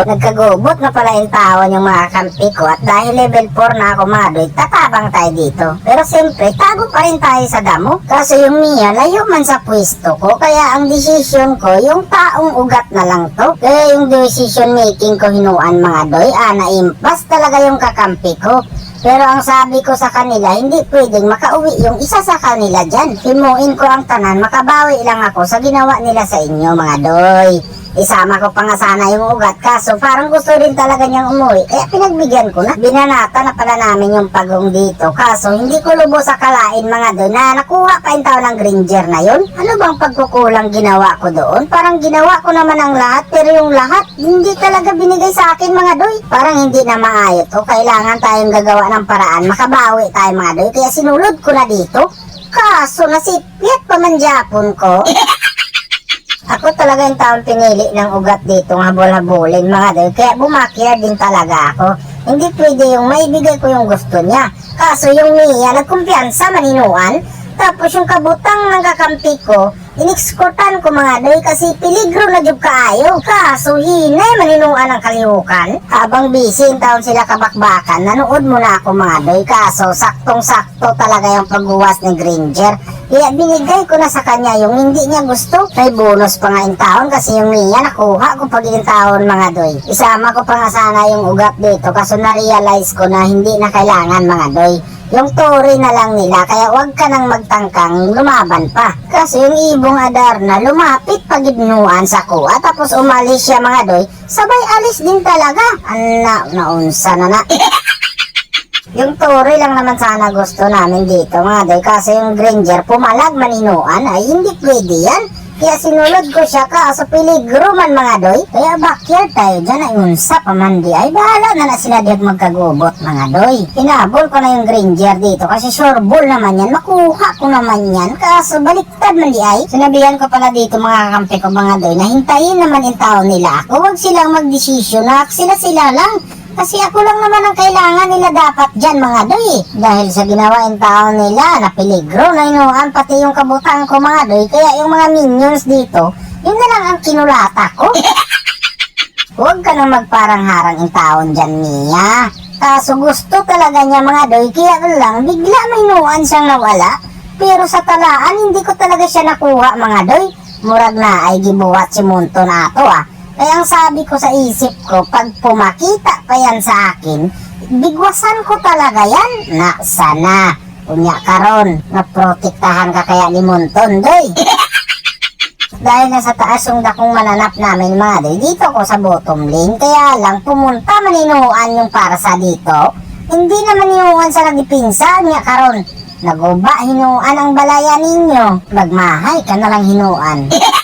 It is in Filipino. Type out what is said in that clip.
Nagkagubot na pala yung tawon yung mga kampi ko at dahil level 4 na ako madoy, tatabang tayo dito. Pero siyempre, tago pa rin tayo sa damo. Kaso yung Mia, layo man sa pwesto ko, kaya ang desisyon ko, yung taong ugat na lang to. Kaya yung decision making ko hinuan mga doy, ah, naimpas talaga yung kakampi ko. Pero ang sabi ko sa kanila, hindi pwedeng makauwi yung isa sa kanila dyan. Himuin ko ang tanan, makabawi lang ako sa ginawa nila sa inyo mga doy. Isama ko pa nga sana yung ugat kaso parang gusto rin talaga niyang umuwi. Kaya pinagbigyan ko na. Binanata na pala namin yung pagong dito. Kaso hindi ko lubos akalain mga doon na nakuha pa yung tao ng Granger na yun. Ano bang pagkukulang ginawa ko doon? Parang ginawa ko naman ang lahat pero yung lahat hindi talaga binigay sa akin mga doy. Parang hindi na maayot o kailangan tayong gagawa ng paraan. Makabawi tayo mga doy. Kaya sinulod ko na dito. Kaso nasipyat pa man Japon ko. Ako talaga yung taong pinili ng ugat dito ng habol-habulin mga doy. Kaya bumakya din talaga ako. Hindi pwede yung maibigay ko yung gusto niya. Kaso yung Mia, nagkumpiyansa maninuan. Tapos yung kabutang ng kakampi ko, inekskortan ko mga doy kasi piligro na jud kaayo. Kaso hinay maninuan ang kalihukan. Habang busy in taon sila kabakbakan, nanood muna ako mga doy. Kaso saktong-sakto talaga yung pagbuwas ni Granger. Kaya binigay ko na sa kanya yung hindi niya gusto. May bonus pa nga in taon kasi yung Mia nakuha ko pag in taon mga doy. Isama ko pa nga sana yung ugat dito kaso na-realize ko na hindi na kailangan mga doy. Yung tori na lang nila kaya wag ka nang magtangkang lumaban pa. Kasi yung ibong adar na lumapit pagibnuan sa kuha tapos umalis siya mga doy, sabay alis din talaga. Ana, naunsa na na. Yung Tory lang naman sana gusto namin dito mga doy kasi yung Granger pumalag maninuan ay hindi pwede yan. Kaya sinulod ko siya kaso piligro man mga doy. Kaya backyard tayo dyan ay unsa pa man di ay bahala na na sila diag magkagubot mga doy. Pinabol ko na yung Granger dito kasi sure ball naman yan. Makuha ko naman yan kaso baliktad man di ay. Sinabihan ko pala dito mga kampi ko mga doy na hintayin naman yung tao nila ako. Huwag silang magdesisyon na sila sila lang. Kasi ako lang naman ang kailangan nila dapat dyan mga doy. Dahil sa ginawa yung tao nila na peligro na inuan pati yung kabutang ko mga doy. Kaya yung mga minions dito, yun na lang ang kinulata ko. Huwag ka nang magparang-harang yung taon dyan, Mia. Kaso gusto talaga niya mga doy, kaya lang bigla may inuan siyang nawala. Pero sa talaan, hindi ko talaga siya nakuha mga doy. Murag na ay gibuhat si Munto na ato ah. Kaya ang sabi ko sa isip ko, pag pumakita pa yan sa akin, bigwasan ko talaga yan. Na, sana. Unya karon, naprotektahan ka kaya ni Munton, doy. Dahil nasa taas yung dakong mananap namin mga doy, dito ko sa bottom lane. Kaya lang, pumunta maninuan yung para sa dito. Hindi naman hinuan sa nagipinsa niya karon. Naguba hinuan ang balaya ninyo. Magmahay ka na lang hinuan.